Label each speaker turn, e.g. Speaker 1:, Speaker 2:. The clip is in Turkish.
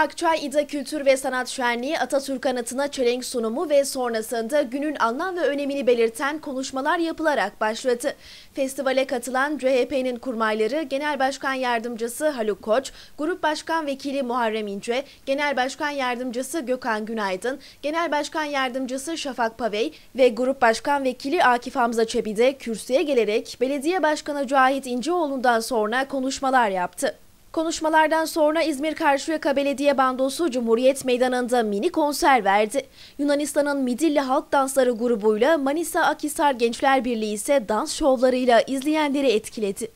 Speaker 1: Akçay İda Kültür ve Sanat Şenliği Atatürk Anıtı'na çelenk sunumu ve sonrasında günün anlam ve önemini belirten konuşmalar yapılarak başladı. Festivale katılan CHP'nin kurmayları Genel Başkan Yardımcısı Haluk Koç, Grup Başkan Vekili Muharrem İnce, Genel Başkan Yardımcısı Gökhan Günaydın, Genel Başkan Yardımcısı Şafak Pavey ve Grup Başkan Vekili Akif Hamza Çebi de kürsüye gelerek Belediye Başkanı Cahit İnceoğlu'ndan sonra konuşmalar yaptı. Konuşmalardan sonra İzmir Karşıyaka Belediye Bandosu Cumhuriyet Meydanı'nda mini konser verdi. Yunanistan'ın Midilli Halk Dansları grubuyla Manisa Akhisar Gençler Birliği ise dans şovlarıyla izleyenleri etkiledi.